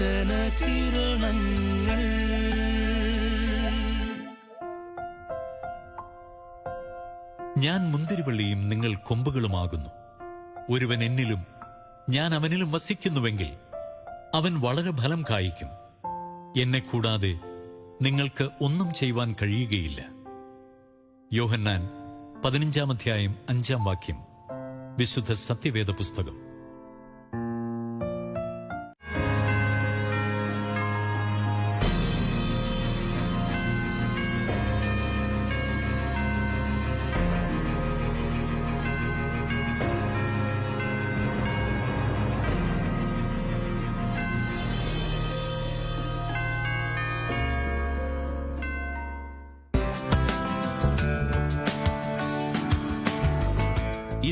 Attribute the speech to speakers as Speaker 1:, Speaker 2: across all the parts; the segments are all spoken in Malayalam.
Speaker 1: കിരണങ്ങൾ.
Speaker 2: ഞാൻ മുന്തിരിവള്ളിയും നിങ്ങൾ കൊമ്പുകളുമാകുന്നു. ഒരുവൻ എന്നിലും ഞാൻ അവനിലും വസിക്കുന്നുവെങ്കിൽ അവൻ വളരെ ഫലം കായ്ക്കും. എന്നെ കൂടാതെ നിങ്ങൾക്ക് ഒന്നും ചെയ്യുവാൻ കഴിയുകയില്ല. യോഹന്നാൻ പതിനഞ്ചാം അധ്യായം അഞ്ചാം വാക്യം. വിശുദ്ധ സത്യവേദ പുസ്തകം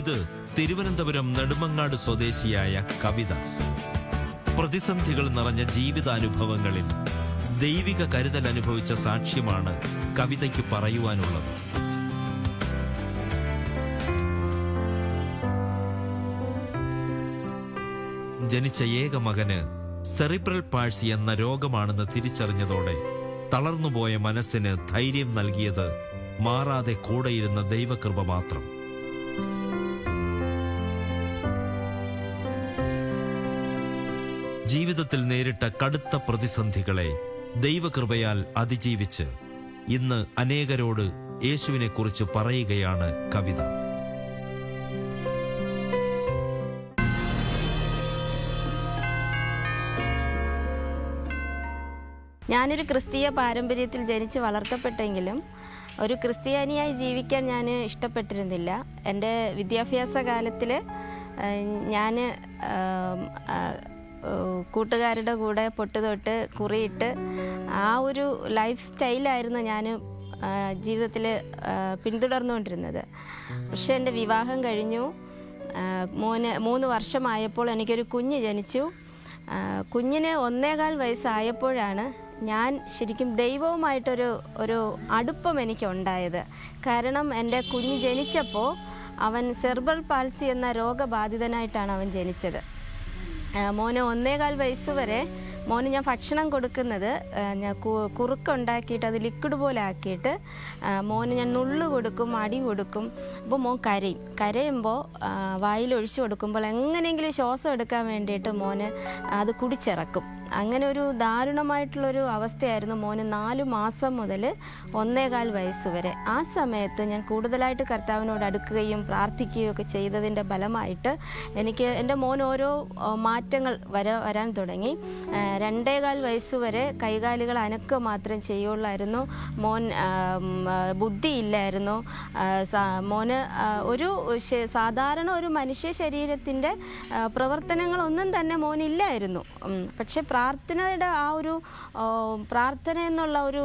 Speaker 3: ഇത് തിരുവനന്തപുരം നെടുമങ്ങാട് സ്വദേശിയായ കവിത. പ്രതിസന്ധികൾ നിറഞ്ഞ ജീവിതാനുഭവങ്ങളിൽ ദൈവിക കരുതൽ അനുഭവിച്ച സാക്ഷ്യമാണ് കവിതയ്ക്ക് പറയുവാനുള്ളത്. ജനിച്ച ഏക മകന് സെറിബ്രൽ പാഴ്സി എന്ന രോഗമാണെന്ന് തിരിച്ചറിഞ്ഞതോടെ തളർന്നുപോയ മനസ്സിന് ധൈര്യം നൽകിയത് മാറാതെ കൂടെയിരുന്ന ദൈവകൃപ മാത്രം. ജീവിതത്തിൽ നേരിട്ട കടുത്ത പ്രതിസന്ധികളെ ദൈവകൃപയാൽ അതിജീവിച്ച് ഇന്ന് അനേകരോട് യേശുവിനെക്കുറിച്ച് പറയുകയാണ് കവിത.
Speaker 4: ഞാനൊരു ക്രിസ്തീയ പാരമ്പര്യത്തിൽ ജനിച്ച് വളർത്തപ്പെട്ടെങ്കിലും ഒരു ക്രിസ്ത്യാനിയായി ജീവിക്കാൻ ഞാൻ ഇഷ്ടപ്പെട്ടിരുന്നില്ല. എന്റെ വിദ്യാഭ്യാസ കാലത്തിൽ ഞാൻ കൂട്ടുകാരുടെ കൂടെ പൊട്ട് തൊട്ട് കുറിയിട്ട് ആ ഒരു ലൈഫ് സ്റ്റൈലായിരുന്നു ഞാൻ ജീവിതത്തിൽ പിന്തുടർന്നുകൊണ്ടിരുന്നത്. പക്ഷെ എന്റെ വിവാഹം കഴിഞ്ഞു. മൂന്ന് മോന് മൂന്ന് വർഷമായപ്പോൾ എനിക്കൊരു കുഞ്ഞ് ജനിച്ചു. കുഞ്ഞിന് ഒന്നേകാൽ വയസ്സായപ്പോഴാണ് ഞാൻ ശരിക്കും ദൈവവുമായിട്ടൊരു ഒരു അടുപ്പം എനിക്കുണ്ടായത്. കാരണം എന്റെ കുഞ്ഞ് ജനിച്ചപ്പോൾ അവൻ സെർബൽ പാൽസി എന്ന രോഗബാധിതനായിട്ടാണ് അവൻ ജനിച്ചത്. മോന് ഒന്നേകാൽ വയസ്സ് വരെ മോന് ഞാൻ ഭക്ഷണം കൊടുക്കുന്നത് ഞാൻ കുറുക്കുണ്ടാക്കിയിട്ട് അത് ലിക്വിഡ് പോലെ ആക്കിയിട്ട് മോന് ഞാൻ നുള്ളു കൊടുക്കും അടി കൊടുക്കും അപ്പോൾ മോൻ കരയും. കരയുമ്പോൾ വായിൽ ഒഴിച്ചു കൊടുക്കുമ്പോൾ എങ്ങനെയെങ്കിലും ശ്വാസം എടുക്കാൻ വേണ്ടിയിട്ട് മോന് അത് കുടിച്ചിറക്കും. അങ്ങനെ ഒരു ദാരുണമായിട്ടുള്ളൊരു അവസ്ഥയായിരുന്നു മോന് നാലു മാസം മുതൽ ഒന്നേകാൽ വയസ്സ് വരെ. ആ സമയത്ത് ഞാൻ കൂടുതലായിട്ട് കർത്താവിനോട് അടുക്കുകയും പ്രാർത്ഥിക്കുകയും ഒക്കെ ചെയ്തതിന്റെ ഫലമായിട്ട് എനിക്ക് എന്റെ മോൻ ഓരോ മാറ്റങ്ങൾ വര വരാൻ തുടങ്ങി. രണ്ടേകാൽ വയസ്സ് വരെ കൈകാലുകൾ അനക്കുക മാത്രം ചെയ്യുള്ളായിരുന്നു. മോൻ ബുദ്ധിയില്ലായിരുന്നു മോന് ഒരു സാധാരണ ഒരു മനുഷ്യ ശരീരത്തിന്റെ പ്രവർത്തനങ്ങളൊന്നും തന്നെ മോനില്ലായിരുന്നു. പക്ഷെ പ്രാർത്ഥനയുടെ ആ ഒരു പ്രാർത്ഥന എന്നുള്ള ഒരു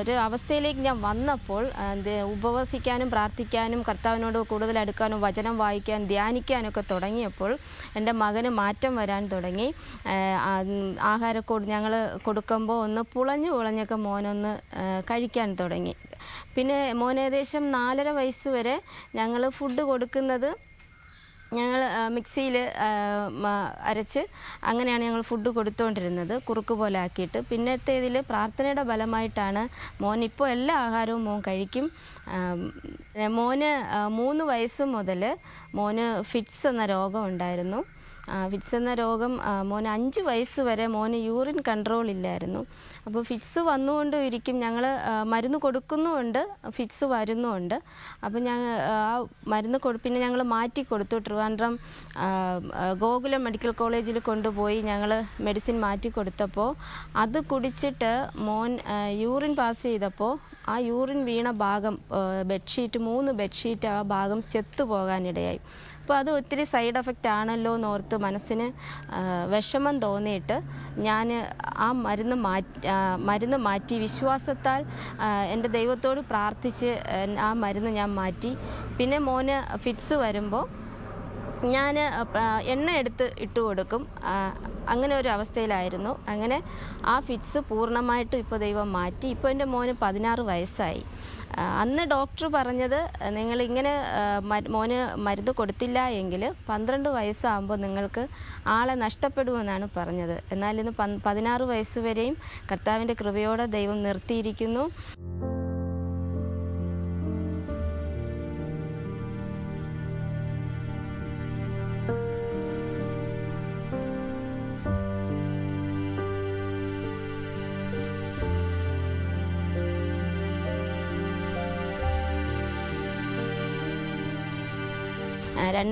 Speaker 4: ഒരു അവസ്ഥയിലേക്ക് ഞാൻ വന്നപ്പോൾ എന്ത് ഉപവസിക്കാനും പ്രാർത്ഥിക്കാനും കർത്താവിനോട് കൂടുതൽ അടുക്കാനും വചനം വായിക്കാൻ ധ്യാനിക്കാനൊക്കെ തുടങ്ങിയപ്പോൾ എന്റെ മകന് മാറ്റം വരാൻ തുടങ്ങി. ആഹാരക്കോട് ഞങ്ങൾ കൊടുക്കുമ്പോൾ ഒന്ന് പുളഞ്ഞു പുളഞ്ഞൊക്കെ മോനൊന്ന് കഴിക്കാൻ തുടങ്ങി. പിന്നെ മോൻ ഏകദേശം നാലര വയസ്സ് വരെ ഞങ്ങൾ ഫുഡ് കൊടുക്കുന്നത് ഞങ്ങൾ മിക്സിയിൽ അരച്ച് അങ്ങനെയാണ് ഞങ്ങൾ ഫുഡ് കൊടുത്തുകൊണ്ടിരുന്നത് കുറുക്ക് പോലെ ആക്കിയിട്ട്. പിന്നത്തെ ഇതിൽ പ്രാർത്ഥനയുടെ ഫലമായിട്ടാണ് മോൻ ഇപ്പോൾ എല്ലാ ആഹാരവും മോൻ കഴിക്കും. മോന് മൂന്ന് വയസ്സ് മുതൽ മോന് ഫിറ്റ്സ് എന്ന രോഗം ഉണ്ടായിരുന്നു. ഫിറ്റ്സ് എന്ന രോഗം മോന് അഞ്ച് വയസ്സ് വരെ മോന് യൂറിൻ കൺട്രോൾ ഇല്ലായിരുന്നു. അപ്പോൾ ഫിറ്റ്സ് വന്നുകൊണ്ടും ഇരിക്കും. ഞങ്ങൾ മരുന്ന് കൊടുക്കുന്നുമുണ്ട്. ഫിറ്റ്സ് വരുന്നുമുണ്ട്. അപ്പോൾ ഞങ്ങൾ ആ മരുന്ന് കൊടു പിന്നെ ഞങ്ങൾ മാറ്റി കൊടുത്തു. ട്രിവാൻഡ്രം ഗോകുലം മെഡിക്കൽ കോളേജിൽ കൊണ്ടുപോയി ഞങ്ങൾ മെഡിസിൻ മാറ്റി കൊടുത്തപ്പോൾ അത് കുടിച്ചിട്ട് മോൻ യൂറിൻ പാസ് ചെയ്തപ്പോൾ ആ യൂറിൻ വീണ ഭാഗം ബെഡ്ഷീറ്റ് മൂന്ന് ബെഡ്ഷീറ്റ് ആ ഭാഗം ചെത്തു പോകാനിടയായി. അപ്പോൾ അത് ഒത്തിരി സൈഡ് എഫക്റ്റ് ആണല്ലോ എന്നോർത്ത് മനസ്സിന് വിഷമം തോന്നിയിട്ട് ഞാൻ ആ മരുന്ന് മാറ്റി മരുന്ന് മാറ്റി വിശ്വാസത്താൽ എന്റെ ദൈവത്തോട് പ്രാർത്ഥിച്ച് ആ മരുന്ന് ഞാൻ മാറ്റി. പിന്നെ മോന് ഫിറ്റ്സ് വരുമ്പോൾ ഞാൻ എണ്ണ എടുത്ത് ഇട്ട് കൊടുക്കും. അങ്ങനെ ഒരു അവസ്ഥയിലായിരുന്നു. അങ്ങനെ ആ ഫിറ്റ്സ് പൂർണമായിട്ടും ഇപ്പോൾ ദൈവം മാറ്റി. ഇപ്പോൾ എന്റെ മോന് പതിനാറ് വയസ്സായി. അന്ന് ഡോക്ടർ പറഞ്ഞത് നിങ്ങൾ ഇങ്ങനെ മോന് മരുന്ന് കൊടുത്തില്ല എങ്കിൽ പന്ത്രണ്ട് വയസ്സാകുമ്പോൾ നിങ്ങൾക്ക് ആളെ നഷ്ടപ്പെടുമെന്നാണ് പറഞ്ഞത്. എന്നാൽ ഇന്ന് പതിനാറ് വയസ്സ് വരെയും കർത്താവിന്റെ കൃപയോടെ ദൈവം നിർത്തിയിരിക്കുന്നു.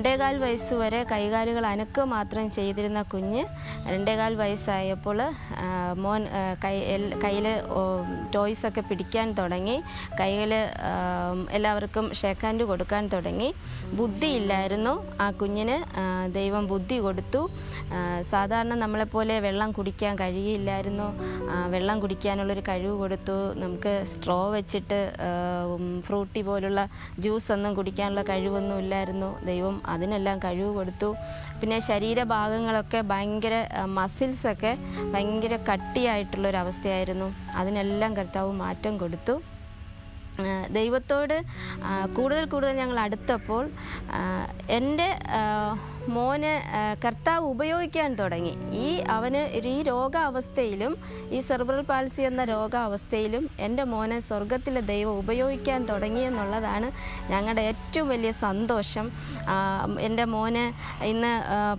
Speaker 4: രണ്ടേകാൽ വയസ്സ് വരെ കൈകാലുകൾ അനക്കുക മാത്രം ചെയ്തിരുന്ന കുഞ്ഞ് രണ്ടേകാൽ വയസ്സായപ്പോൾ മോൻ കൈ കയ്യിൽ ടോയ്സൊക്കെ പിടിക്കാൻ തുടങ്ങി. കൈകൾ എല്ലാവർക്കും ഷേക്ക് ഹാൻഡ് കൊടുക്കാൻ തുടങ്ങി. ബുദ്ധിയില്ലായിരുന്നു ആ കുഞ്ഞിന് ദൈവം ബുദ്ധി കൊടുത്തു. സാധാരണ നമ്മളെപ്പോലെ വെള്ളം കുടിക്കാൻ കഴിയില്ലായിരുന്നു. വെള്ളം കുടിക്കാനുള്ളൊരു കഴിവ് കൊടുത്തു. നമുക്ക് സ്ട്രോ വെച്ചിട്ട് ഫ്രൂട്ടി പോലുള്ള ജ്യൂസ് ഒന്നും കുടിക്കാനുള്ള കഴിവൊന്നും ഇല്ലായിരുന്നു. ദൈവം അതിനെല്ലാം കഴിവ് കൊടുത്തു. പിന്നെ ശരീരഭാഗങ്ങളൊക്കെ ഭയങ്കര മസിൽസൊക്കെ ഭയങ്കര കട്ടിയായിട്ടുള്ളൊരവസ്ഥയായിരുന്നു. അതിനെല്ലാം കർത്താവ് മാറ്റം കൊടുത്തു. ദൈവത്തോട് കൂടുതൽ കൂടുതൽ ഞങ്ങൾ അടുത്തപ്പോൾ എന്റെ മോന് കർത്താവ് ഉപയോഗിക്കാൻ തുടങ്ങി. ഈ അവന് ഈ രോഗാവസ്ഥയിലും ഈ സെർബ്രൽ പാൽസി എന്ന രോഗാവസ്ഥയിലും എന്റെ മോനെ സ്വർഗത്തിലെ ദൈവം ഉപയോഗിക്കാൻ തുടങ്ങി എന്നുള്ളതാണ് ഞങ്ങളുടെ ഏറ്റവും വലിയ സന്തോഷം. എന്റെ മോന് ഇന്ന്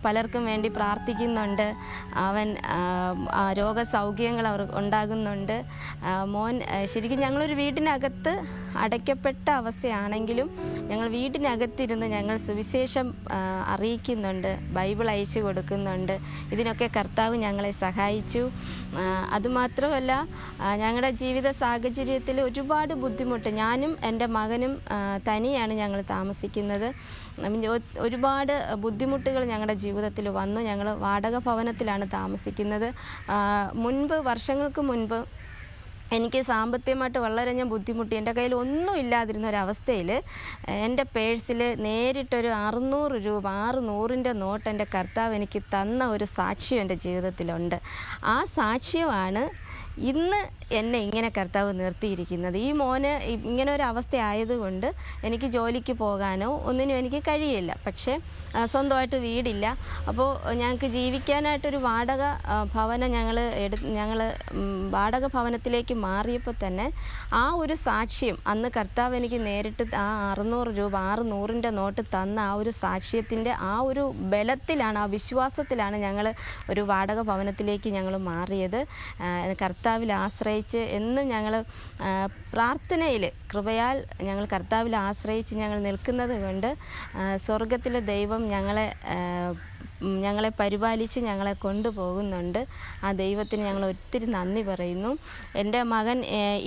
Speaker 4: പലർക്കും വേണ്ടി പ്രാർത്ഥിക്കുന്നുണ്ട്. അവൻ രോഗസൗഖ്യങ്ങൾ അവർ ഉണ്ടാകുന്നുണ്ട്. മോൻ ശരിക്കും ഞങ്ങളൊരു വീട്ടിനകത്ത് അടയ്ക്കപ്പെട്ട അവസ്ഥയാണെങ്കിലും ഞങ്ങൾ വീട്ടിനകത്തിരുന്ന് ഞങ്ങൾ സുവിശേഷം ആ, അറിയിക്കുന്നുണ്ട് ബൈബിൾ അയച്ചു കൊടുക്കുന്നുണ്ട്. ഇതിനൊക്കെ കർത്താവ് ഞങ്ങളെ സഹായിച്ചു. അതുമാത്രമല്ല ഞങ്ങളുടെ ജീവിത സാഹചര്യത്തിൽ ഒരുപാട് ബുദ്ധിമുട്ട്. ഞാനും എന്റെ മകനും തനിയാണ് ഞങ്ങൾ താമസിക്കുന്നത്. ഒരുപാട് ബുദ്ധിമുട്ടുകൾ ഞങ്ങളുടെ ജീവിതത്തിൽ വന്നു. ഞങ്ങൾ വാടക ഭവനത്തിലാണ് താമസിക്കുന്നത്. മുൻപ് വർഷങ്ങൾക്ക് മുൻപ് എനിക്ക് സാമ്പത്തികമായിട്ട് വളരെ ഞാൻ ബുദ്ധിമുട്ടി. എന്റെ കയ്യിൽ ഒന്നും ഇല്ലാതിരുന്ന ഒരവസ്ഥയിൽ എന്റെ പേഴ്സിൽ നേരിട്ടൊരു അറുന്നൂറ് രൂപ ആറ് നൂറിന്റെ നോട്ട് എന്റെ കർത്താവ് എനിക്ക് തന്ന ഒരു സാക്ഷ്യം എന്റെ ജീവിതത്തിലുണ്ട്. ആ സാക്ഷ്യമാണ് ഇന്ന് എന്നെ ഇങ്ങനെ കർത്താവ് നിർത്തിയിരിക്കുന്നത്. ഈ മോന് ഇങ്ങനെ ഒരു അവസ്ഥ ആയതുകൊണ്ട് എനിക്ക് ജോലിക്ക് പോകാനോ ഒന്നിനും എനിക്ക് കഴിയില്ല. പക്ഷേ സ്വന്തമായിട്ട് വീടില്ല. അപ്പോൾ ഞങ്ങൾക്ക് ജീവിക്കാനായിട്ടൊരു വാടക ഭവനം ഞങ്ങൾ എടു ഞങ്ങൾ വാടക ഭവനത്തിലേക്ക് മാറിയപ്പോൾ തന്നെ ആ ഒരു സാക്ഷ്യം അന്ന് കർത്താവ് എനിക്ക് നേരിട്ട് ആ അറുന്നൂറ് രൂപ ആറ് നൂറിന്റെ നോട്ട് തന്ന ആ ഒരു സാക്ഷ്യത്തിന്റെ ആ ഒരു ബലത്തിലാണ് ആ വിശ്വാസത്തിലാണ് ഞങ്ങൾ ഒരു വാടക ഭവനത്തിലേക്ക് ഞങ്ങൾ മാറിയത്. കർത്താവിൽ ആശ്രയിച്ച് എന്നും ഞങ്ങൾ പ്രാർത്ഥനയിൽ കൃപയാൽ ഞങ്ങൾ കർത്താവിൽ ആശ്രയിച്ച് ഞങ്ങൾ നിൽക്കുന്നത് കൊണ്ട് സ്വർഗത്തിലെ ദൈവം ഞങ്ങളെ ഞങ്ങളെ പരിപാലിച്ച് ഞങ്ങളെ കൊണ്ടുപോകുന്നുണ്ട്. ആ ദൈവത്തിന് ഞങ്ങൾ ഒത്തിരി നന്ദി പറയുന്നു. എന്റെ മകൻ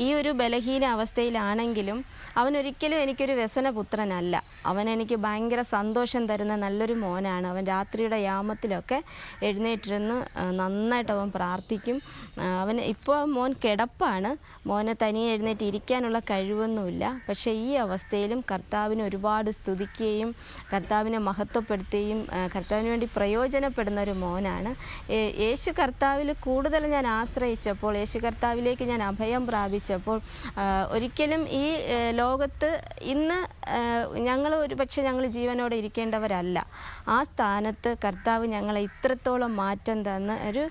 Speaker 4: ഈ ഒരു ബലഹീന അവസ്ഥയിലാണെങ്കിലും അവനൊരിക്കലും എനിക്കൊരു വ്യസനപുത്രനല്ല. അവൻ എനിക്ക് ഭയങ്കര സന്തോഷം തരുന്ന നല്ലൊരു മോനാണ്. അവൻ രാത്രിയുടെ യാമത്തിലൊക്കെ എഴുന്നേറ്റിരുന്ന് നന്നായിട്ട് അവൻ പ്രാർത്ഥിക്കും. അവൻ ഇപ്പോൾ മോൻ കിടപ്പാണ്. മോനെ തനിയെ എഴുന്നേറ്റ് ഇരിക്കാനുള്ള കഴിവൊന്നുമില്ല. പക്ഷേ ഈ അവസ്ഥയിലും കർത്താവിനെ ഒരുപാട് സ്തുതിക്കുകയും കർത്താവിനെ മഹത്വപ്പെടുത്തുകയും കർത്താവിന് വേണ്ടി പ്രയോജനപ്പെടുന്ന ഒരു മോനാണ് യേശു കർത്താവിൽ കൂടുതൽ ഞാൻ ആശ്രയിച്ചപ്പോൾ യേശു കർത്താവിലേക്ക് ഞാൻ അഭയം പ്രാപിച്ചപ്പോൾ ഒരിക്കലും ഈ ലോകത്ത് ഇന്ന് ഞങ്ങൾ ഒരു പക്ഷേ ഞങ്ങൾ ജീവനോടെ ഇരിക്കേണ്ടവരല്ല. ആ സ്ഥാനത്ത് കർത്താവ് ഞങ്ങളെ ഇത്രത്തോളം മാറ്റം തന്ന് ഒരു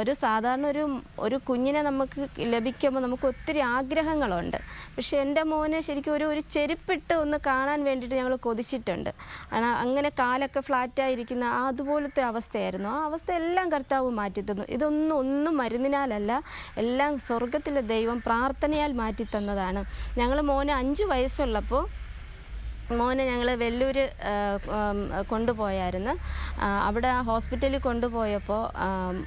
Speaker 4: ഒരു സാധാരണ ഒരു ഒരു കുഞ്ഞിനെ നമുക്ക് ലഭിക്കുമ്പോൾ നമുക്ക് ഒത്തിരി ആഗ്രഹങ്ങളുണ്ട്. പക്ഷെ എന്റെ മോനെ ശരിക്കും ഒരു ഒരു ചെരുപ്പിട്ട് ഒന്ന് കാണാൻ വേണ്ടിയിട്ട് ഞങ്ങൾ കൊതിച്ചിട്ടുണ്ട്. അങ്ങനെ കാലൊക്കെ ഫ്ലാറ്റായിരിക്കുന്ന അതുപോലത്തെ അവസ്ഥയായിരുന്നു. ആ അവസ്ഥ എല്ലാം കർത്താവ് മാറ്റിത്തന്നു ഇതൊന്നും ഒന്നും മരുന്നിനാലല്ല എല്ലാം സ്വർഗത്തിലെ ദൈവം പ്രാർത്ഥനയാൽ മാറ്റിത്തന്നതാണ് ഞങ്ങൾ മോനെ അഞ്ച് വയസ്സുള്ളപ്പോൾ മോനെ ഞങ്ങൾ വെല്ലൂർ കൊണ്ടുപോയായിരുന്നു. അവിടെ ഹോസ്പിറ്റലിൽ കൊണ്ടുപോയപ്പോൾ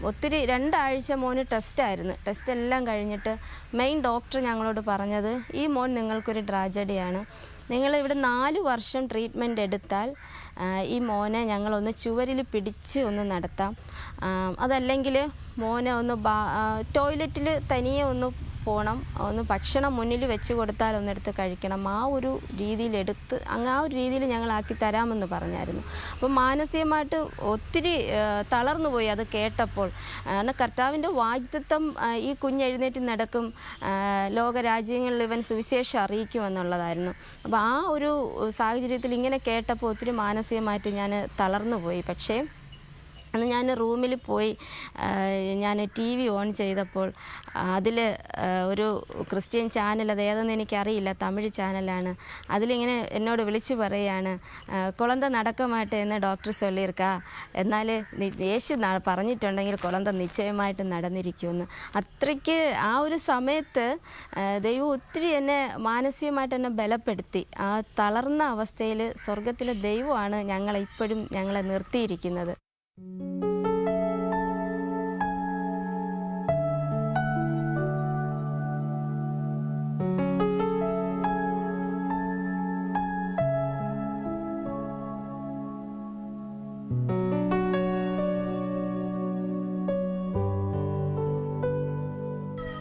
Speaker 4: ഒത്തിരി രണ്ടാഴ്ച മോന് ടെസ്റ്റായിരുന്നു. ടെസ്റ്റ് എല്ലാം കഴിഞ്ഞിട്ട് മെയിൻ ഡോക്ടർ ഞങ്ങളോട് പറഞ്ഞത് ഈ മോൻ നിങ്ങൾക്കൊരു ട്രാജഡിയാണ്. നിങ്ങൾ ഇവിടെ നാല് വർഷം ട്രീറ്റ്മെന്റ് എടുത്താൽ ഈ മോനെ ഞങ്ങളൊന്ന് ചുവരിൽ പിടിച്ച് ഒന്ന് നടത്താം. അതല്ലെങ്കിൽ മോനെ ഒന്ന് ടോയ്ലറ്റിൽ തനിയെ ഒന്ന് പോകണം ഒന്ന് ഭക്ഷണം മുന്നിൽ വെച്ച് കൊടുത്താൽ ഒന്നെടുത്ത് കഴിക്കണം. ആ ഒരു രീതിയിൽ എടുത്ത് അങ്ങ് ആ ഒരു രീതിയിൽ ഞങ്ങളാക്കി തരാമെന്ന് പറഞ്ഞായിരുന്നു. അപ്പം മാനസികമായിട്ട് ഒത്തിരി തളർന്നു പോയി അത് കേട്ടപ്പോൾ. കാരണം കർത്താവിന്റെ വാഗ്ദത്വം ഈ കുഞ്ഞ് എഴുന്നേറ്റ് നടക്കും ലോകരാജ്യങ്ങളിൽ ഇവൻ സുവിശേഷം അറിയിക്കുമെന്നുള്ളതായിരുന്നു അപ്പോൾ ആ ഒരു സാഹചര്യത്തിൽ ഇങ്ങനെ കേട്ടപ്പോൾ ഒത്തിരി മാനസികമായിട്ട് ഞാൻ തളർന്നു പോയി. പക്ഷേ അന്ന് ഞാൻ റൂമിൽ പോയി ഞാൻ ടി വി ഓൺ ചെയ്തപ്പോൾ അതിൽ ഒരു ക്രിസ്ത്യൻ ചാനൽ അത് ഏതെന്ന് എനിക്കറിയില്ല തമിഴ് ചാനലാണ്. അതിലിങ്ങനെ എന്നോട് വിളിച്ചു പറയുകയാണ് കുളന്ത നടക്കമാട്ടെ എന്ന് ഡോക്ടർ ചൊല്ലിയിരിക്ക എന്നാൽ യേശു പറഞ്ഞിട്ടുണ്ടെങ്കിൽ കുളന്ത നിശ്ചയമായിട്ട് നടന്നിരിക്കുമെന്ന്. അത്രയ്ക്ക് ആ ഒരു സമയത്ത് ദൈവം ഒത്തിരി എന്നെ മാനസികമായിട്ട് എന്നെ ബലപ്പെടുത്തി. ആ തളർന്ന അവസ്ഥയിൽ സ്വർഗത്തിലെ ദൈവമാണ് ഞങ്ങളെ ഇപ്പോഴും ഞങ്ങളെ നിർത്തിയിരിക്കുന്നത്.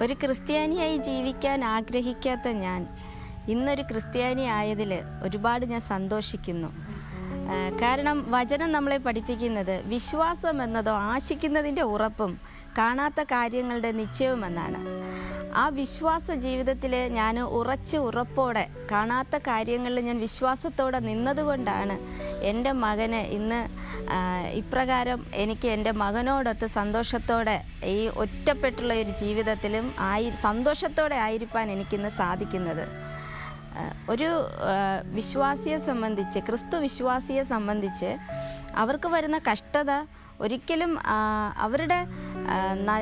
Speaker 4: ഒരു ക്രിസ്ത്യാനിയായി ജീവിക്കാൻ ആഗ്രഹിക്കാത്ത ഞാൻ. ഇന്നൊരു ക്രിസ്ത്യാനി ആയതിൽ ഒരുപാട് ഞാൻ സന്തോഷിക്കുന്നു. കാരണം വചനം നമ്മളെ പഠിപ്പിക്കുന്നത് വിശ്വാസം എന്നതോ ആശിക്കുന്നതിന്റെ ഉറപ്പും കാണാത്ത കാര്യങ്ങളുടെ നിശ്ചയവുമെന്നാണ് ആ വിശ്വാസ ജീവിതത്തിൽ ഞാൻ ഉറച്ച് ഉറപ്പോടെ കാണാത്ത കാര്യങ്ങളിൽ ഞാൻ വിശ്വാസത്തോടെ നിന്നതുകൊണ്ടാണ് എന്റെ മകന് ഇന്ന് ഇപ്രകാരം എനിക്ക് എന്റെ മകനോടൊത്ത് സന്തോഷത്തോടെ ഈ ഒറ്റപ്പെട്ടുള്ള ഒരു ജീവിതത്തിലും ആയി സന്തോഷത്തോടെ ആയിരിക്കാൻ എനിക്കിന്ന് സാധിക്കുന്നത്. ഒരു വിശ്വാസിയെ സംബന്ധിച്ച് ക്രിസ്തു വിശ്വാസിയെ സംബന്ധിച്ച് അവർക്ക് വരുന്ന കഷ്ടത ഒരിക്കലും അവരുടെ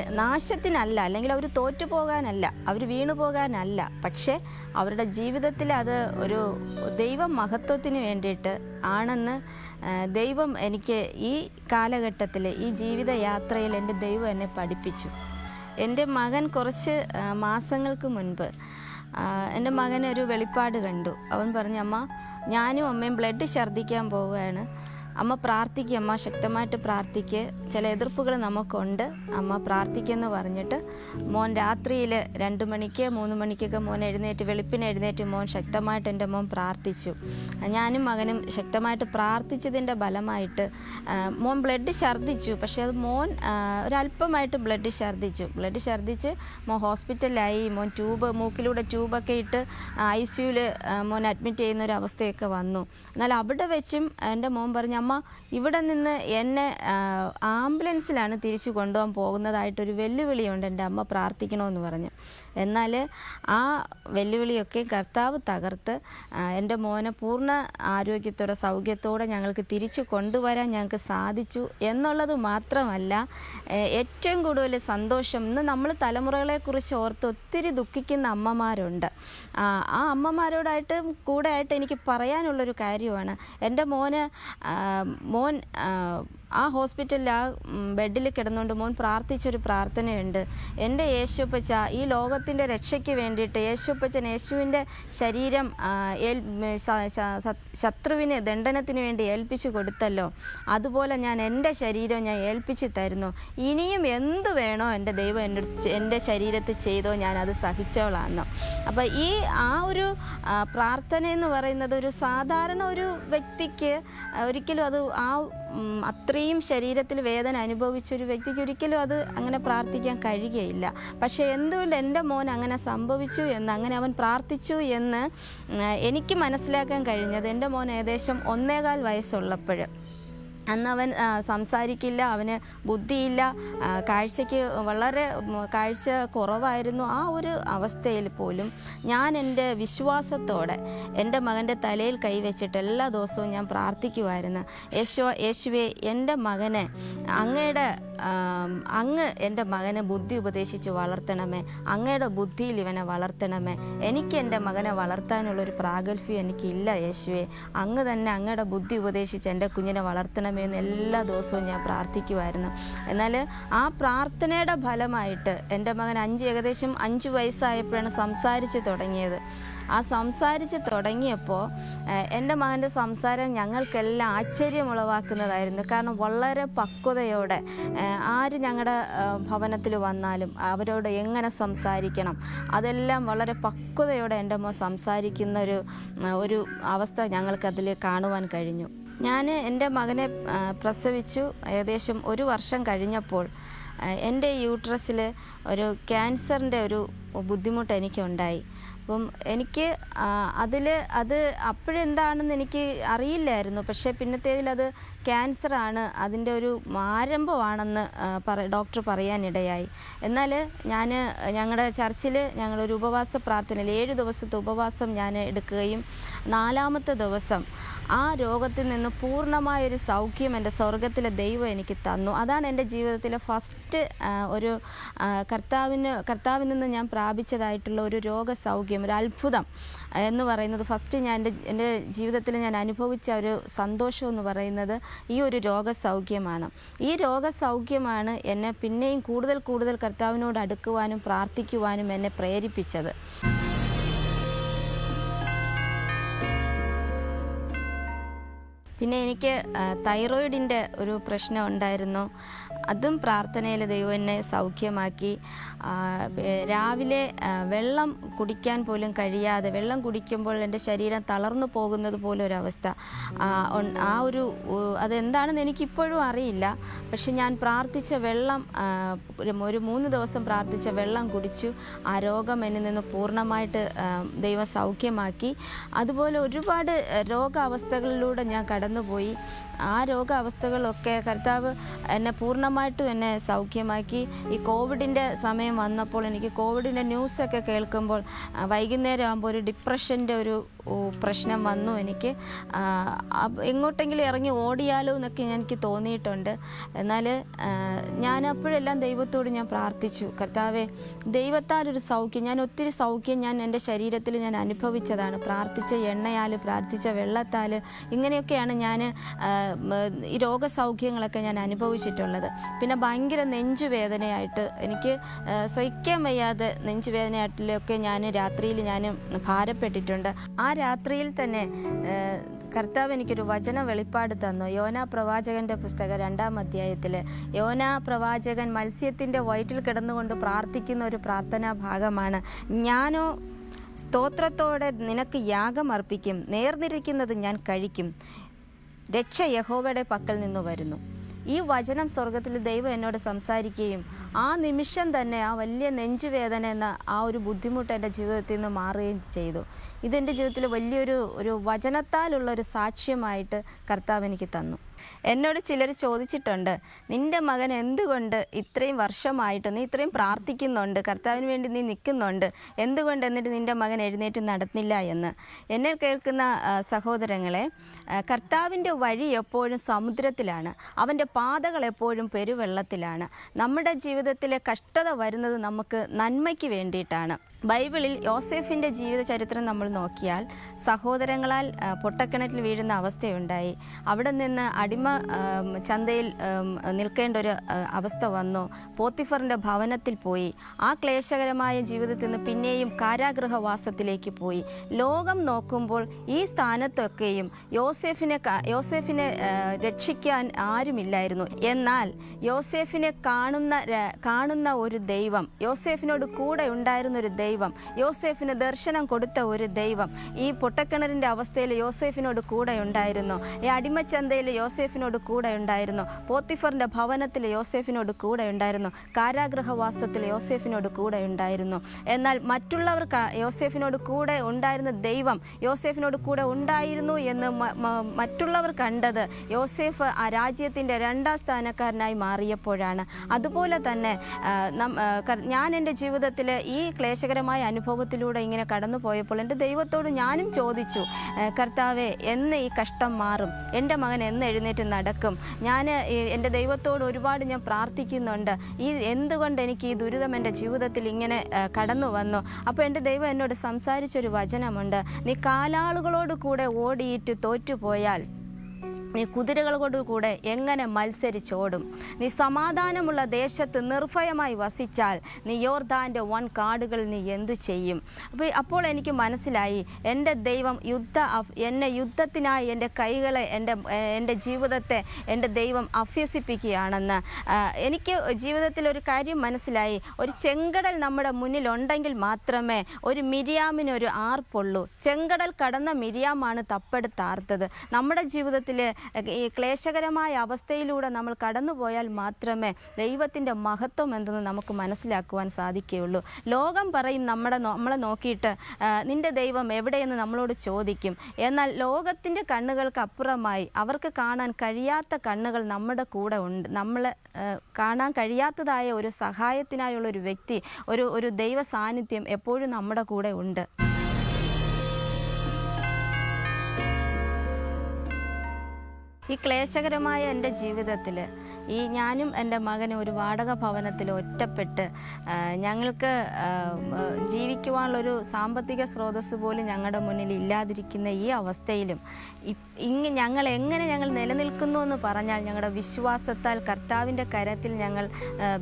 Speaker 4: നാശത്തിനല്ല അല്ലെങ്കിൽ അവർ തോറ്റു പോകാനല്ല അവർ വീണു പോകാനല്ല പക്ഷേ അവരുടെ ജീവിതത്തിൽ അത് ഒരു ദൈവ മഹത്വത്തിന് വേണ്ടിയിട്ട് ആണെന്ന് ദൈവം എനിക്ക് ഈ കാലഘട്ടത്തിൽ ഈ ജീവിത യാത്രയിൽ എന്റെ ദൈവം എന്നെ പഠിപ്പിച്ചു. എന്റെ മകൻ കുറച്ച് മാസങ്ങൾക്ക് മുൻപ് എന്റെ മകനൊരു വെളിപ്പാട് കണ്ടു. അവൻ പറഞ്ഞു അമ്മ ഞാനും അമ്മയും ബ്ലഡ് ഛർദ്ദിക്കാൻ പോവുകയാണ്. അമ്മ പ്രാർത്ഥിക്കുക അമ്മ ശക്തമായിട്ട് പ്രാർത്ഥിക്കുക ചില എതിർപ്പുകൾ നമുക്കുണ്ട്. അമ്മ പ്രാർത്ഥിക്കുമെന്ന് പറഞ്ഞിട്ട് മോൻ രാത്രിയിൽ രണ്ട് മണിക്ക് മൂന്ന് മണിക്കൊക്കെ മോൻ എഴുന്നേറ്റ് വെളുപ്പിന് എഴുന്നേറ്റ് മോൻ ശക്തമായിട്ട് എന്റെ മോൻ പ്രാർത്ഥിച്ചു. ഞാനും മകനും ശക്തമായിട്ട് പ്രാർത്ഥിച്ചതിന്റെ ഫലമായിട്ട് മോൻ ബ്ലഡ് ഛർദ്ദിച്ചു. പക്ഷേ അത് മോൻ ഒരല്പമായിട്ട് ബ്ലഡ് ഛർദ്ദിച്ചു. ബ്ലഡ് ഛർദ്ദിച്ച് മോൻ ഹോസ്പിറ്റലിലായി. മോൻ ട്യൂബ് മൂക്കിലൂടെ ട്യൂബൊക്കെ ഇട്ട് ഐ സിയുവിൽ മോൻ അഡ്മിറ്റ് ചെയ്യുന്ന ഒരു അവസ്ഥയൊക്കെ വന്നു. എന്നാൽ അവിടെ വെച്ചും എന്റെ മോൻ പറഞ്ഞു അമ്മ ഇവിടെ നിന്ന് എന്നെ ആംബുലൻസിലാണ് തിരിച്ചു കൊണ്ടുപോകാൻ പോകുന്നതായിട്ടൊരു വെല്ലുവിളിയുണ്ട് എന്റെ അമ്മ പ്രാർത്ഥിക്കണമെന്ന് പറഞ്ഞു. എന്നാൽ ആ വെല്ലുവിളിയൊക്കെ കർത്താവ് തകർത്ത് എന്റെ മോനെ പൂർണ ആരോഗ്യത്തോടെ സൗഖ്യത്തോടെ ഞങ്ങൾക്ക് തിരിച്ചു കൊണ്ടുവരാൻ ഞങ്ങൾക്ക് സാധിച്ചു എന്നുള്ളത് മാത്രമല്ല ഏറ്റവും കൂടുതൽ സന്തോഷം ഇന്ന് നമ്മൾ തലമുറകളെക്കുറിച്ച് ഓർത്ത് ഒത്തിരി ദുഃഖിക്കുന്ന അമ്മമാരുണ്ട്. ആ അമ്മമാരോടായിട്ട് കൂടെ ആയിട്ട് എനിക്ക് പറയാനുള്ളൊരു കാര്യമാണ്. എന്റെ മോന് മോൻ ആ, ഹോസ്പിറ്റലിൽ ആ ബെഡിൽ കിടന്നുകൊണ്ട് മോൻ പ്രാർത്ഥിച്ചൊരു പ്രാർത്ഥനയുണ്ട്. എന്റെ യേശുപ്പച്ച ഈ ലോകത്തിന്റെ രക്ഷയ്ക്ക് വേണ്ടിയിട്ട് യേശുപ്പച്ചൻ യേശുവിന്റെ ശരീരം ശത്രുവിനെ ദണ്ഡനത്തിന് വേണ്ടി ഏൽപ്പിച്ചു കൊടുത്തല്ലോ. അതുപോലെ ഞാൻ എന്റെ ശരീരം ഞാൻ ഏൽപ്പിച്ച് തരുന്നു. ഇനിയും എന്ത് വേണോ എന്റെ ദൈവം എന്റെ എന്റെ ശരീരത്തിൽ ചെയ്തോ ഞാൻ അത് സഹിച്ചോളാന്ന്. അപ്പോൾ ഈ ആ ഒരു പ്രാർത്ഥന എന്ന് പറയുന്നത് ഒരു സാധാരണ ഒരു വ്യക്തിക്ക് ഒരിക്കലും അത് ആ അത്രയും ശരീരത്തിൽ വേദന അനുഭവിച്ച ഒരു വ്യക്തിക്ക് ഒരിക്കലും അത് അങ്ങനെ പ്രാർത്ഥിക്കാൻ കഴിയുകയില്ല. പക്ഷേ എന്തുകൊണ്ട് എന്റെ മോൻ അങ്ങനെ സംഭവിച്ചു എന്ന് അങ്ങനെ അവൻ പ്രാർത്ഥിച്ചു എന്ന് എനിക്ക് മനസ്സിലാക്കാൻ കഴിഞ്ഞത് എന്റെ മോൻ ഏകദേശം ഒന്നേകാൽ വയസ്സുള്ളപ്പോൾ അന്ന് അവൻ സംസാരിക്കില്ല അവന് ബുദ്ധിയില്ല കാഴ്ചയ്ക്ക് വളരെ കാഴ്ച കുറവായിരുന്നു ആ ഒരു അവസ്ഥയിൽ പോലും. ഞാൻ എന്റെ വിശ്വാസത്തോടെ എന്റെ മകന്റെ തലയിൽ കൈവച്ചിട്ട് എല്ലാ ദിവസവും ഞാൻ പ്രാർത്ഥിക്കുമായിരുന്നു യേശു യേശുവെ എന്റെ മകനെ അങ്ങയുടെ അങ്ങ് എന്റെ മകനെ ബുദ്ധി ഉപദേശിച്ച് വളർത്തണമേ. അങ്ങയുടെ ബുദ്ധിയിൽ ഇവനെ വളർത്തണമേ. എനിക്ക് എന്റെ മകനെ വളർത്താനുള്ളൊരു പ്രാഗൽഭ്യം എനിക്കില്ല യേശുവെ. അങ്ങ് തന്നെ അങ്ങയുടെ ബുദ്ധി ഉപദേശിച്ച് എന്റെ കുഞ്ഞിനെ വളർത്തണമേ തരണമേ എന്ന് എല്ലാ ദിവസവും ഞാൻ പ്രാർത്ഥിക്കുമായിരുന്നു. എന്നാൽ ആ പ്രാർത്ഥനയുടെ ഫലമായിട്ട് എന്റെ മകൻ അഞ്ച് ഏകദേശം അഞ്ച് വയസ്സായപ്പോഴാണ് സംസാരിച്ച് തുടങ്ങിയത്. ആ സംസാരിച്ച് തുടങ്ങിയപ്പോൾ എന്റെ മകന്റെ സംസാരം ഞങ്ങൾക്കെല്ലാം ആശ്ചര്യമുളവാക്കുന്നതായിരുന്നു. കാരണം വളരെ പക്വതയോടെ ആര് ഞങ്ങളുടെ ഭവനത്തിൽ വന്നാലും അവരോട് എങ്ങനെ സംസാരിക്കണം അതെല്ലാം വളരെ പക്വതയോടെ എന്റെ മോൻ സംസാരിക്കുന്ന ഒരു ഒരു അവസ്ഥ ഞങ്ങൾക്കതിൽ കാണുവാൻ കഴിഞ്ഞു. ഞാൻ എന്റെ മകനെ പ്രസവിച്ചു. ഏകദേശം ഒരു വർഷം കഴിഞ്ഞപ്പോൾ എന്റെ യൂട്രസിൽ ഒരു ക്യാൻസറിന്റെ ഒരു ബുദ്ധിമുട്ട് എനിക്കുണ്ടായി. അപ്പം എനിക്ക് അതിൽ അത് അപ്പോഴെന്താണെന്ന് എനിക്ക് അറിയില്ലായിരുന്നു. പക്ഷേ പിന്നത്തേതിൽ അത് ക്യാൻസറാണ് അതിന്റെ ഒരു ആരംഭമാണെന്ന് പറ ഡോക്ടർ പറയാനിടയായി. എന്നാൽ ഞാൻ ഞങ്ങളുടെ ചർച്ചിൽ ഞങ്ങളൊരു ഉപവാസ പ്രാർത്ഥനയിൽ ഏഴ് ദിവസത്തെ ഉപവാസം ഞാൻ എടുക്കുകയും നാലാമത്തെ ദിവസം ആ രോഗത്തിൽ നിന്ന് പൂർണമായൊരു സൗഖ്യം എന്റെ സ്വർഗത്തിലെ ദൈവം എനിക്ക് തന്നു. അതാണ് എന്റെ ജീവിതത്തിലെ ഫസ്റ്റ് ഒരു കർത്താവിന് കർത്താവിൽ നിന്ന് ഞാൻ പ്രാപിച്ചതായിട്ടുള്ള ഒരു രോഗസൗഖ്യം. ഒരു അത്ഭുതം എന്ന് പറയുന്നത് ഫസ്റ്റ് ഞാൻ എന്റെ എന്റെ ജീവിതത്തിൽ ഞാൻ അനുഭവിച്ച ഒരു സന്തോഷം എന്ന് പറയുന്നത് ഈ ഒരു രോഗസൗഖ്യമാണ്. ഈ രോഗസൗഖ്യമാണ് എന്നെ പിന്നെയും കൂടുതൽ കൂടുതൽ കർത്താവിനോട് അടുക്കുവാനും പ്രാർത്ഥിക്കുവാനും എന്നെ പ്രേരിപ്പിച്ചത്. പിന്നെ എനിക്ക് തൈറോയിഡിന്റെ ഒരു പ്രശ്നം ഉണ്ടായിരുന്നു. അതും പ്രാർത്ഥനയിൽ ദൈവം എന്നെ സൗഖ്യമാക്കി. രാവിലെ വെള്ളം കുടിക്കാൻ പോലും കഴിയാതെ വെള്ളം കുടിക്കുമ്പോൾ എന്റെ ശരീരം തളർന്നു പോകുന്നത് പോലെ ഒരവസ്ഥ ആ, ഒരു അതെന്താണെന്ന് എനിക്കിപ്പോഴും അറിയില്ല. പക്ഷെ ഞാൻ പ്രാർത്ഥിച്ച വെള്ളം ഒരു- മൂന്ന് ദിവസം പ്രാർത്ഥിച്ച വെള്ളം കുടിച്ചു. ആ രോഗം എന്നിൽ നിന്ന് പൂർണമായിട്ട് ദൈവം സൗഖ്യമാക്കി. അതുപോലെ ഒരുപാട് രോഗാവസ്ഥകളിലൂടെ ഞാൻ കടന്നുപോയി. ആ രോഗാവസ്ഥകളൊക്കെ കർത്താവ് എന്നെ പൂർണമായിട്ടും എന്നെ സൗഖ്യമാക്കി. ഈ കോവിഡിന്റെ സമയം വന്നപ്പോൾ എനിക്ക് കോവിഡിന്റെ ന്യൂസൊക്കെ കേൾക്കുമ്പോൾ വൈകുന്നേരം ആകുമ്പോൾ ഒരു ഡിപ്രഷന്റെ ഒരു പ്രശ്നം വന്നു എനിക്ക്. എങ്ങോട്ടെങ്കിലും ഇറങ്ങി ഓടിയാലോ എന്നൊക്കെ എനിക്ക് തോന്നിയിട്ടുണ്ട്. എന്നാൽ ഞാൻ അപ്പോഴെല്ലാം ദൈവത്തോട് ഞാൻ പ്രാർത്ഥിച്ചു. കർത്താവെ ദൈവത്താൽ ഒരു സൗഖ്യം ഞാൻ ഒത്തിരി സൗഖ്യം ഞാൻ എന്റെ ശരീരത്തിൽ ഞാൻ അനുഭവിച്ചതാണ്. പ്രാർത്ഥിച്ച എണ്ണയാൽ പ്രാർത്ഥിച്ച വെള്ളത്താൽ ഇങ്ങനെയൊക്കെയാണ് ഞാൻ ഈ രോഗസൗഖ്യങ്ങളൊക്കെ ഞാൻ അനുഭവിച്ചിട്ടുള്ളത്. പിന്നെ ഭയങ്കര നെഞ്ചുവേദനയായിട്ട് എനിക്ക് സഹിക്കാൻ വയ്യാതെ നെഞ്ചുവേദനയായിട്ടിലൊക്കെ ഞാൻ രാത്രിയിൽ ഞാൻ ഭാരപ്പെട്ടിട്ടുണ്ട്. ആ രാത്രിയിൽ തന്നെ കർത്താവ് എനിക്കൊരു വചന വെളിപ്പാട് തന്നു. യോന പ്രവാചകന്റെ പുസ്തകം രണ്ടാം അധ്യായത്തിൽ യോന പ്രവാചകൻ മത്സ്യത്തിന്റെ വയറ്റിൽ കിടന്നുകൊണ്ട് പ്രാർത്ഥിക്കുന്ന ഒരു പ്രാർത്ഥനാ ഭാഗമാണ്. ഞാനോ സ്തോത്രത്തോടെ നിനക്ക് യാഗം അർപ്പിക്കും. നേർന്നിരിക്കുന്നത് ഞാൻ കഴിക്കും. രക്ഷ യഹോവയുടെ പക്കൽ നിന്ന് വരുന്നു. ഈ വചനം സ്വർഗത്തിൽ ദൈവം എന്നോട് സംസാരിക്കുകയും ആ നിമിഷം തന്നെ ആ വലിയ നെഞ്ചുവേദന എന്ന ആ ഒരു ബുദ്ധിമുട്ട് എന്റെ ജീവിതത്തിൽ നിന്ന് മാറുകയും ചെയ്തു. ഇതെന്റെ ജീവിതത്തിൽ വലിയൊരു ഒരു വചനത്താലുള്ള ഒരു സാക്ഷ്യമായിട്ട് കർത്താവ് എനിക്ക് തന്നു. എന്നോട് ചിലർ ചോദിച്ചിട്ടുണ്ട് നിന്റെ മകൻ എന്തുകൊണ്ട് ഇത്രയും വർഷമായിട്ട് നീ ഇത്രയും പ്രാർത്ഥിക്കുന്നുണ്ട് കർത്താവിന് വേണ്ടി നീ നിൽക്കുന്നുണ്ട് എന്തുകൊണ്ട് എന്നിട്ട് നിന്റെ മകൻ എഴുന്നേറ്റ് നടന്നില്ല എന്ന്? എന്നെ കേൾക്കുന്ന സഹോദരങ്ങളെ കർത്താവിന്റെ വഴി എപ്പോഴും സമുദ്രത്തിലാണ്. അവന്റെ പാതകൾ എപ്പോഴും പെരുവെള്ളത്തിലാണ്. നമ്മുടെ ജീവിതത്തിലെ കഷ്ടത വരുന്നത് നമുക്ക് നന്മയ്ക്ക് വേണ്ടിയിട്ടാണ്. ബൈബിളിൽ യോസെഫിന്റെ ജീവിത ചരിത്രം നമ്മൾ നോക്കിയാൽ സഹോദരങ്ങളാൽ പൊട്ടക്കിണറ്റിൽ വീഴുന്ന അവസ്ഥയുണ്ടായി. അവിടെ നിന്ന് അടിമ ചന്തയിൽ നിൽക്കേണ്ട ഒരു അവസ്ഥ വന്നു. പോത്തിഫറിന്റെ ഭവനത്തിൽ പോയി. ആ ക്ലേശകരമായ ജീവിതത്തിൽ നിന്ന് പിന്നെയും കാരാഗൃഹവാസത്തിലേക്ക് പോയി. ലോകം നോക്കുമ്പോൾ ഈ സ്ഥാനത്തൊക്കെയും യോസെഫിനെ യോസെഫിനെ രക്ഷിക്കാൻ ആരുമില്ലായിരുന്നു. എന്നാൽ യോസെഫിനെ കാണുന്ന കാണുന്ന ഒരു ദൈവം യോസെഫിനോട് കൂടെ ഉണ്ടായിരുന്ന ഒരു ദൈവം യോസേഫിന് ദർശനം കൊടുത്ത ഒരു ദൈവം. ഈ പൊട്ടക്കിണറിന്റെ അവസ്ഥയിൽ യോസേഫിനോട് കൂടെ ഉണ്ടായിരുന്നു. ഈ അടിമച്ചന്തയിൽ യോസേഫിനോട് കൂടെ ഉണ്ടായിരുന്നു. പോത്തിഫറിന്റെ ഭവനത്തിൽ യോസേഫിനോട് കൂടെ ഉണ്ടായിരുന്നു. കാരാഗ്രഹവാസത്തിൽ യോസേഫിനോട് കൂടെ ഉണ്ടായിരുന്നു. എന്നാൽ മറ്റുള്ളവർക്ക് യോസേഫിനോട് കൂടെ ഉണ്ടായിരുന്ന ദൈവം യോസേഫിനോട് കൂടെ ഉണ്ടായിരുന്നു എന്ന് മറ്റുള്ളവർ കണ്ടത് യോസേഫ് ആ രാജ്യത്തിന്റെ രണ്ടാം സ്ഥാനക്കാരനായി മാറിയപ്പോഴാണ്. അതുപോലെ തന്നെ ഞാൻ എന്റെ ജീവിതത്തിൽ ഈ ക്ലേശകരമായ അനുഭവത്തിലൂടെ ഇങ്ങനെ കടന്നു പോയപ്പോൾ എന്റെ ദൈവത്തോട് ഞാനും ചോദിച്ചു "ഏ, കർത്താവെ എന്ന് ഈ കഷ്ടം മാറും. എന്റെ മകൻ എന്ന് എഴുന്നേറ്റ് നടക്കും. ഞാൻ എന്റെ ദൈവത്തോട് ഒരുപാട് ഞാൻ പ്രാർത്ഥിക്കുന്നുണ്ട്. ഈ എന്തുകൊണ്ട് എനിക്ക് ഈ ദുരിതം എന്റെ ജീവിതത്തിൽ ഇങ്ങനെ കടന്നു വന്നു അപ്പോൾ എന്റെ ദൈവം എന്നോട് സംസാരിച്ചൊരു വചനമുണ്ട് നീ കാലാളുകളോട് കൂടെ ഓടിയിട്ട് തോറ്റുപോയാൽ നീ കുതിരകളോട് കൂടെ എങ്ങനെ മത്സരിച്ചോടും? നീ സമാധാനമുള്ള ദേശത്ത് നിർഭയമായി വസിച്ചാൽ നീ യോർദാന്റെ വൺ കാടുകൾ നീ എന്തു ചെയ്യും? അപ്പോൾ അപ്പോൾ എനിക്ക് മനസ്സിലായി എന്റെ ദൈവം യുദ്ധ എന്നെ യുദ്ധത്തിനായി എന്റെ കൈകളെ എന്റെ എന്റെ ജീവിതത്തെ എന്റെ ദൈവം അഭ്യസിപ്പിക്കുകയാണെന്ന്. എനിക്ക് ജീവിതത്തിൽ ഒരു കാര്യം മനസ്സിലായി ഒരു ചെങ്കടൽ നമ്മുടെ മുന്നിലുണ്ടെങ്കിൽ മാത്രമേ ഒരു മിരിയാമിന് ഒരു ആർപ്പുള്ളൂ. ചെങ്കടൽ കടന്ന മിരിയാമാണ് തപ്പെടുത്താർത്തത് നമ്മുടെ ജീവിതത്തിൽ ഈ ക്ലേശകരമായ അവസ്ഥയിലൂടെ നമ്മൾ കടന്നുപോയാൽ മാത്രമേ ദൈവത്തിന്റെ മഹത്വം എന്തെന്ന് നമുക്ക് മനസ്സിലാക്കുവാൻ സാധിക്കുകയുള്ളൂ. ലോകം പറയും നമ്മുടെ നമ്മളെ നോക്കിയിട്ട് നിന്റെ ദൈവം എവിടെയെന്ന് നമ്മളോട് ചോദിക്കും. എന്നാൽ ലോകത്തിന്റെ കണ്ണുകൾക്ക് അപ്പുറമായി അവർക്ക് കാണാൻ കഴിയാത്ത കണ്ണുകൾ നമ്മുടെ കൂടെ ഉണ്ട്. നമ്മൾ കാണാൻ കഴിയാത്തതായ ഒരു സഹായത്തിനായുള്ള ഒരു വ്യക്തി ഒരു ഒരു ദൈവ സാന്നിധ്യം എപ്പോഴും നമ്മുടെ കൂടെ ഉണ്ട്. ഈ ക്ലേശകരമായ എന്റെ ജീവിതത്തിൽ ഈ ഞാനും എന്റെ മകനും ഒരു വാടക ഭവനത്തിൽ ഒറ്റപ്പെട്ട് ഞങ്ങൾക്ക് ജീവിക്കുവാനുള്ളൊരു സാമ്പത്തിക സ്രോതസ് പോലും ഞങ്ങളുടെ മുന്നിൽ ഇല്ലാതിരിക്കുന്ന ഈ അവസ്ഥയിലും ഇങ്ങ് ഞങ്ങൾ എങ്ങനെ ഞങ്ങൾ നിലനിൽക്കുന്നു എന്ന് പറഞ്ഞാൽ ഞങ്ങളുടെ വിശ്വാസത്താൽ കർത്താവിന്റെ കരത്തിൽ ഞങ്ങൾ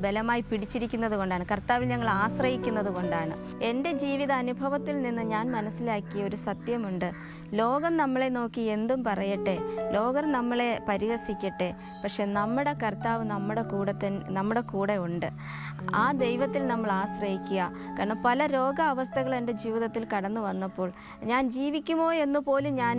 Speaker 4: ബലമായി പിടിച്ചിരിക്കുന്നത് കൊണ്ടാണ് കർത്താവിൽ ഞങ്ങൾ ആശ്രയിക്കുന്നത് കൊണ്ടാണ്. എന്റെ ജീവിത അനുഭവത്തിൽ നിന്ന് ഞാൻ മനസ്സിലാക്കിയ ഒരു സത്യമുണ്ട്. ലോകം നമ്മളെ നോക്കി എന്തും പറയട്ടെ ലോകം നമ്മളെ പരിഹസിക്കട്ടെ പക്ഷെ നമ്മുടെ കർത്താവ് നമ്മുടെ കൂടെ തന്നെ നമ്മുടെ കൂടെ ഉണ്ട്. ആ ദൈവത്തിൽ നമ്മൾ ആശ്രയിക്കുക. കാരണം പല രോഗാവസ്ഥകൾ എന്റെ ജീവിതത്തിൽ കടന്നു വന്നപ്പോൾ ഞാൻ ജീവിക്കുമോ എന്ന് പോലും ഞാൻ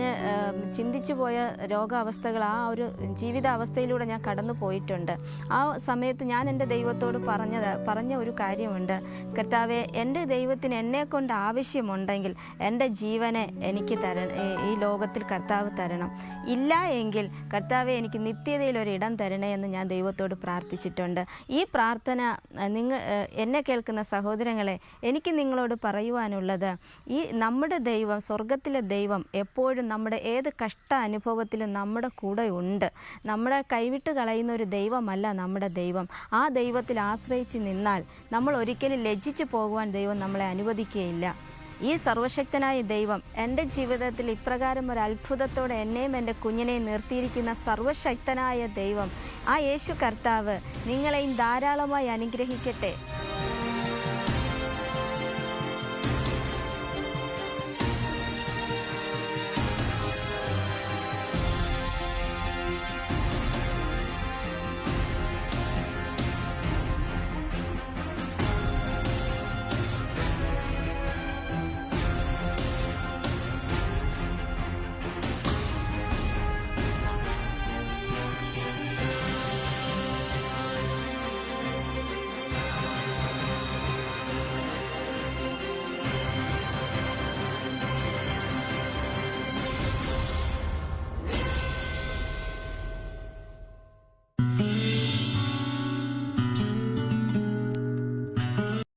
Speaker 4: ചിന്തിച്ചു പോയ രോഗാവസ്ഥകൾ ആ ഒരു ജീവിതാവസ്ഥയിലൂടെ ഞാൻ കടന്നു പോയിട്ടുണ്ട്. ആ സമയത്ത് ഞാൻ എന്റെ ദൈവത്തോട് പറഞ്ഞത് പറഞ്ഞ ഒരു കാര്യമുണ്ട്. കർത്താവെ എന്റെ ദൈവത്തിന് എന്നെ കൊണ്ട് ആവശ്യമുണ്ടെങ്കിൽ എന്റെ ജീവനെ എനിക്ക് തരണം ഈ ലോകത്തിൽ കർത്താവ് തരണം. ഇല്ല എങ്കിൽ കർത്താവെ എനിക്ക് നിത്യതയിൽ ഒരു ഇടം തരണേ എന്ന് ഞാൻ ദൈവത്തോട് പ്രാർത്ഥിച്ചിട്ടുണ്ട്. ഈ പ്രാർത്ഥന നിങ്ങൾ എന്നെ കേൾക്കുന്ന സഹോദരങ്ങളെ എനിക്ക് നിങ്ങളോട് പറയുവാനുള്ളത് ഈ നമ്മുടെ ദൈവം സ്വർഗത്തിലെ ദൈവം എപ്പോഴും നമ്മുടെ ഏത് കഷ്ട അനുഭവത്തിലും നമ്മുടെ കൂടെ ഉണ്ട്. നമ്മുടെ കൈവിട്ട് കളയുന്ന ഒരു ദൈവമല്ല നമ്മുടെ ദൈവം. ആ ദൈവത്തിൽ ആശ്രയിച്ച് നിന്നാൽ നമ്മൾ ഒരിക്കലും ലജ്ജിച്ചു പോകുവാൻ ദൈവം നമ്മളെ അനുവദിക്കുകയില്ല. ഈ സർവശക്തനായ ദൈവം എന്റെ ജീവിതത്തിൽ ഇപ്രകാരം ഒരു അത്ഭുതത്തോടെ എന്നെയും എന്റെ കുഞ്ഞിനെയും നിർത്തിയിരിക്കുന്ന സർവശക്തനായ ദൈവം ആ യേശു കർത്താവ് നിങ്ങളെയും ധാരാളമായി അനുഗ്രഹിക്കട്ടെ.